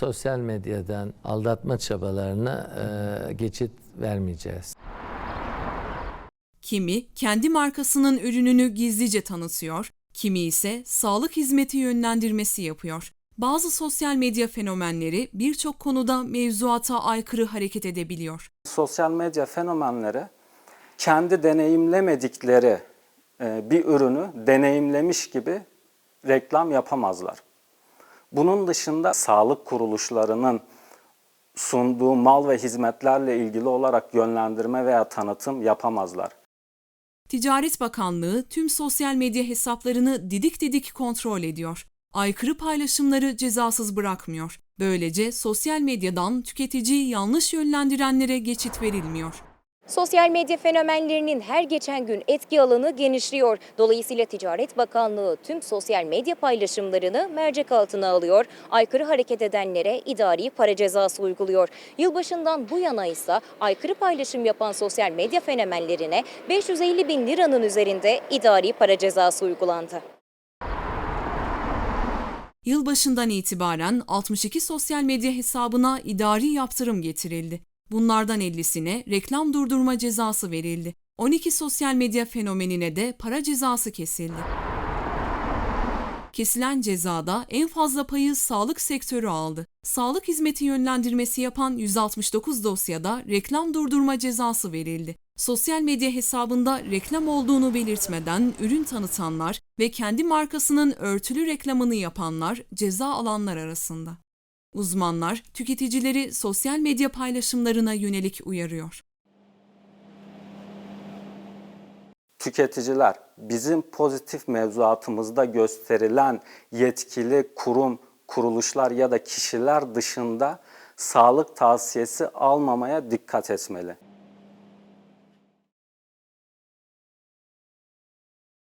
sosyal medyadan aldatma çabalarına e, geçit vermeyeceğiz. Kimi kendi markasının ürününü gizlice tanıtıyor, kimi ise sağlık hizmeti yönlendirmesi yapıyor. Bazı sosyal medya fenomenleri birçok konuda mevzuata aykırı hareket edebiliyor. sosyal medya fenomenleri kendi deneyimlemedikleri e, bir ürünü deneyimlemiş gibi reklam yapamazlar. Bunun dışında sağlık kuruluşlarının sunduğu mal ve hizmetlerle ilgili olarak yönlendirme veya tanıtım yapamazlar. Ticaret Bakanlığı tüm sosyal medya hesaplarını didik didik kontrol ediyor. Aykırı paylaşımları cezasız bırakmıyor. Böylece sosyal medyadan tüketiciyi yanlış yönlendirenlere geçit verilmiyor. Sosyal medya fenomenlerinin her geçen gün etki alanı genişliyor. Dolayısıyla Ticaret Bakanlığı tüm sosyal medya paylaşımlarını mercek altına alıyor. Aykırı hareket edenlere idari para cezası uyguluyor. Yılbaşından bu yana ise aykırı paylaşım yapan sosyal medya fenomenlerine 550 bin liranın üzerinde idari para cezası uygulandı. Yılbaşından itibaren 62 sosyal medya hesabına idari yaptırım getirildi. Bunlardan 50'sine reklam durdurma cezası verildi. 12 sosyal medya fenomenine de para cezası kesildi. Kesilen cezada en fazla payı sağlık sektörü aldı. Sağlık hizmeti yönlendirmesi yapan 169 dosyada reklam durdurma cezası verildi. Sosyal medya hesabında reklam olduğunu belirtmeden ürün tanıtanlar ve kendi markasının örtülü reklamını yapanlar ceza alanlar arasında. Uzmanlar tüketicileri sosyal medya paylaşımlarına yönelik uyarıyor. Tüketiciler bizim pozitif mevzuatımızda gösterilen yetkili kurum, kuruluşlar ya da kişiler dışında sağlık tavsiyesi almamaya dikkat etmeli.